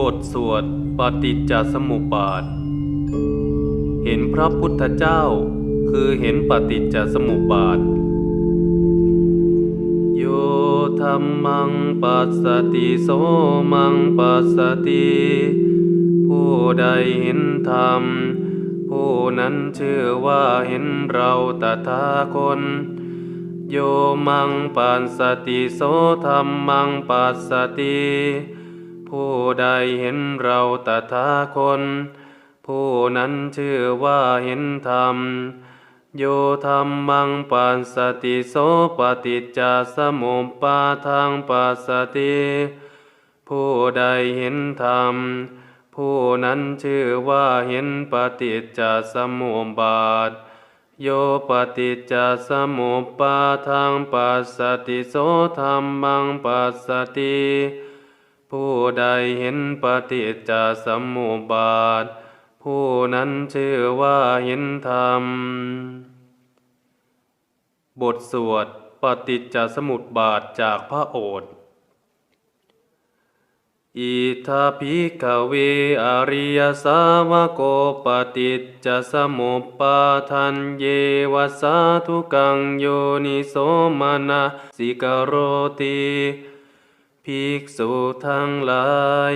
บทสวดปฏิจจสมุปบาท เห็นพระพุทธเจ้า คือเห็นปฏิจจสมุปบาท โยธรรมังปัสสติโสมังปัสสติผู้ใดเห็นธรรม ผู้นั้นชื่อว่าเห็นเราตถาคตโยมังปัสสติโสธรรมังปัสสติ ผู้ใดเห็นเราตถาคตผู้นั้นชื่อว่าเห็นธรรม โยธรรมังปัสสติโสปฏิจจสมุปปาทังปัสสติผู้ใดเห็นธรรม ผู้นั้นชื่อว่าเห็นปฏิจจสมุปบาท โยปฏิจจสมุปปาทังปัสสติโสธรรมังปัสสติ ผู้ใดเห็นปฏิจจสมุปบาท ผู้นั้นชื่อว่าเห็นธรรม บทสวดปฏิจจสมุปบาทจากพระโอษฐ์อิทาภิกเวอริยสาวโกปฏิจจสมุปปาทันเยวสาธุกังโยนิโสมนะสิกโรติ ภิกษุทั้งหลาย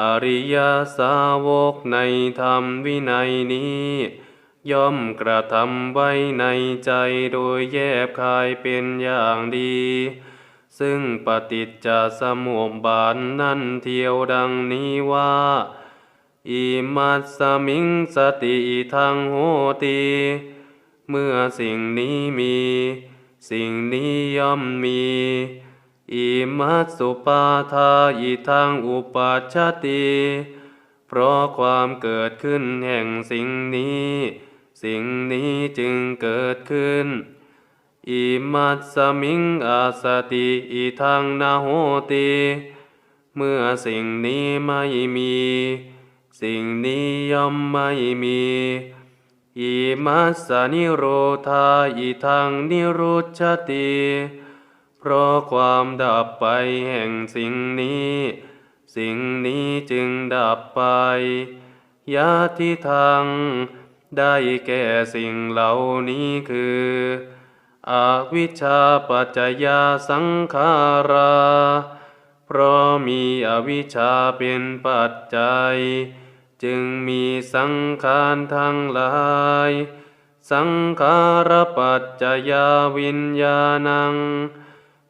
อริยสาวกในธรรมวินัยนี้ ย่อมกระทำไว้ในใจโดยแยบคายเป็นอย่างดี ซึ่งปฏิจจสมุปบาทนั่นเทียวดังนี้ว่าอิมัสสมิงสติทังโหติเมื่อสิ่งนี้มี สิ่งนี้ย่อมมี อิมัสสุปาทาอิทังอุปัชติเพราะความเกิดขึ้นแห่งสิ่งนี้ สิ่งนี้จึงเกิดขึ้น อิมัสสมิงอาสติอิทังนาโหติเมื่อสิ่งนี้ไม่มี สิ่งนี้ย่อมไม่มีอิมัสสนิโรธาอิทังนิรุชติ พราะความดับไปแห่งสิ่งนี้ สิ่งนี้จึงดับไปยาทิทางได้แก่สิ่งเหล่านี้คืออวิชชาปัจจยาสังขารา เพราะมีอวิชชาเป็นปัจจัย จึงมีสังขารทั้งหลาย สังขารปัจจยาวิญญาณัง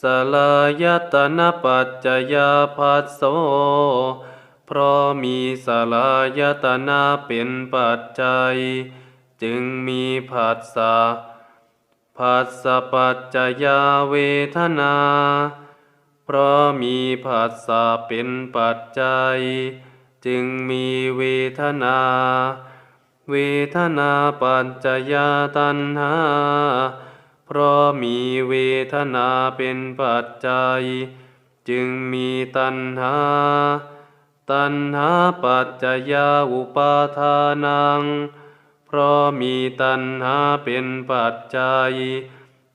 สลายตนะปัจจยาภัสโส เพราะมีสลายตนะเป็นปัจจัย จึงมีผัสสะผัสสะปัจจยาเวทนา เพราะมีผัสสะเป็นปัจจัย จึงมีเวทนา เวทนาปัจจยาตัณหา เพราะมีเวทนาเป็นปัจจัย จึงมีตัณหา ตัณหาปัจจยาอุปาทานัง เพราะมีตัณหาเป็นปัจจัย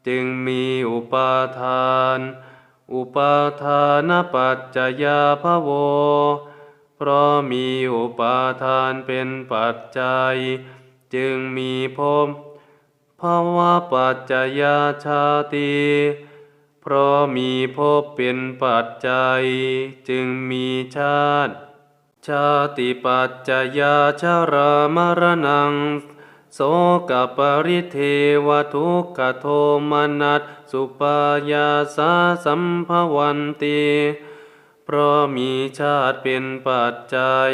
จึงมีอุปาทาน อุปาทานปัจจยาภโว เพราะมีอุปาทานเป็นปัจจัย จึงมีภพ ภาวะปัจจยาชาติเพราะมีภพเป็นปัจจัย จึงมีชาติ ชาติปัจจยาชรามรณังโสกปริเทวทุกขโทมนัสสุปายาสาสัมภวันติเพราะมีชาติเป็นปัจจัย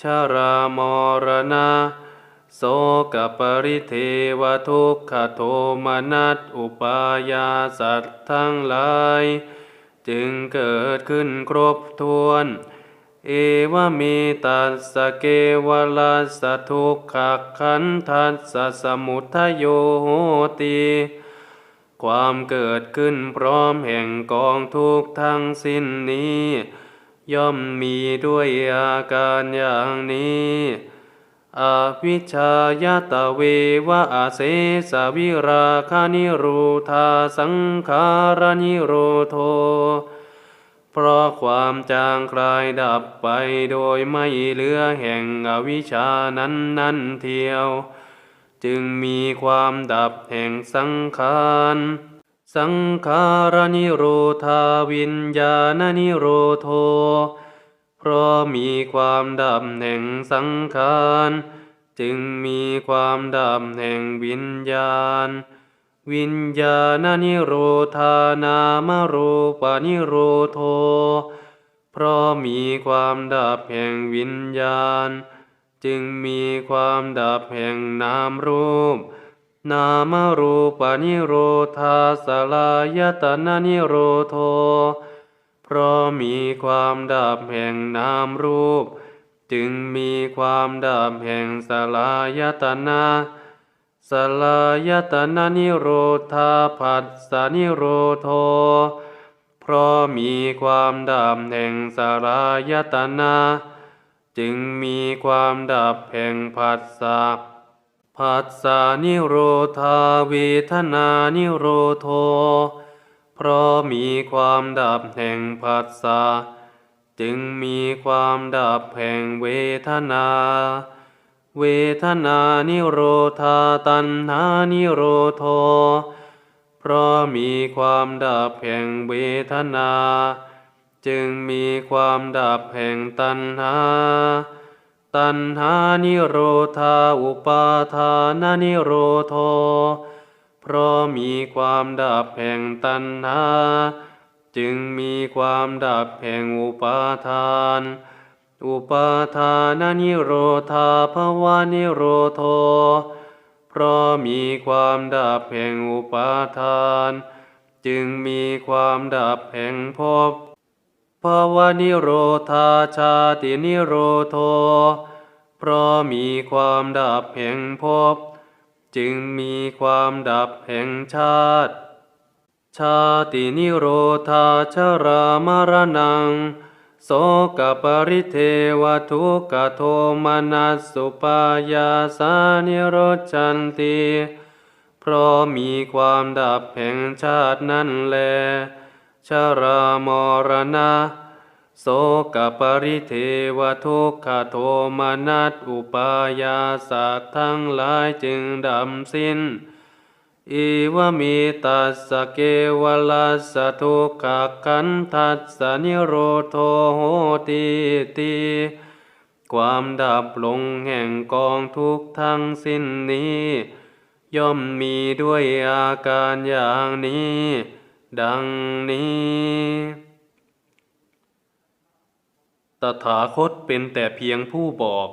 ชรามรณะ โสกปริเทวทุกขโทมนัสอุปายาสัตทั้งหลาย จึงเกิดขึ้นครบถ้วน เอวเมตัสสเกวลัสทุกขขันทัสสสมุทโยโหติความเกิดขึ้นพร้อมแห่งกองทุกขทั้งสิ้นนี้ ย่อมมีด้วยอาการอย่างนี้ อวิชายตเววะอาเสสวิราคานิโรูธาสังขารนิโรโท เพราะความจางคลายดับไปโดยไม่เหลือแห่งอวิชานั้นนั่นเทียว จึงมีความดับแห่งสังขารสังขารนิโรธาวิญญาณนิโรโท เพราะมีความดับแห่งสังขาร จึงมีความดับแห่งวิญญาณ วิญญาณนิโรธานามรูปนิโรโทเพราะมีความดับแห่งวิญญาณ จึงมีความดับแห่งนามรูป นามรูปนิโรธาสลายตนะนิโรโท พราะมีความดับแห่งนามรูป จึงมีความดับแห่งสลายตนะสลายตนะนิโรธาผัสสะนิโรโทเพราะมีความดับแห่งสลายตนะจึงมีความดับแห่งผัสสะผัสสะนิโรธาเวทนานิโรโท เพราะมีความดับแห่งผัสสะจึงมีความดับแห่งเวทนา เวทนานิโรธาตัณหานิโรโทเพราะมีความดับแห่งเวทนา จึงมีความดับแห่งตัณหา ตัณหานิโรธาอุปาทานนิโรโท เพราะมีความดับแห่งตัณหา จึงมีความดับแห่งอุปาทาน อุปาทานนิโรธาภวานิโรโทเพราะมีความดับแห่งอุปาทาน จึงมีความดับแห่งภพภาวะนิโรธาชาตินิโรโทเพราะมีความดับแห่งภพ จึงมีความดับแห่งชาติ ชาตินิโรธาชรามรณัง โสกปริเทวทุกขโทมนัสสุปายาสานิโรจันติเพราะมีความดับแห่งชาตินั่นแล ชรามรณะ โสกปริเทวทุกขโทมนัสอุปายาสัตทั้งหลายจึงดำสิ้นอีวมีตัสสเกวลัสสทุกขขันทัสสนิโรโทโหติติความดับลงแห่งกองทุกทั้งสิ้นนี้ ย่อมมีด้วยอาการอย่างนี้ ดังนี้ ตถาคตเป็นแต่เพียงผู้บอก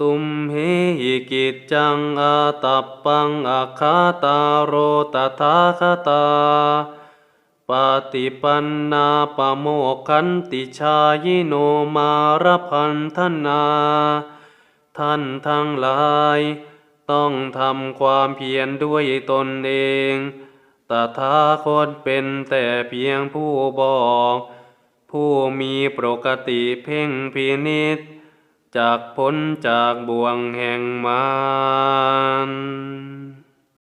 ตุมเหหิกิจจังอาตัปปังอาคาตาโรตถาคตา ปฏิปันนาปโมกันติชายิโนมารพันธนา ท่านทั้งหลาย ต้องทำความเพียรด้วยตนเอง ตถาคตเป็นแต่เพียงผู้บอก ผู้มีปกติเพ่งพินิจจากพ้นจากบ่วงแห่งมาร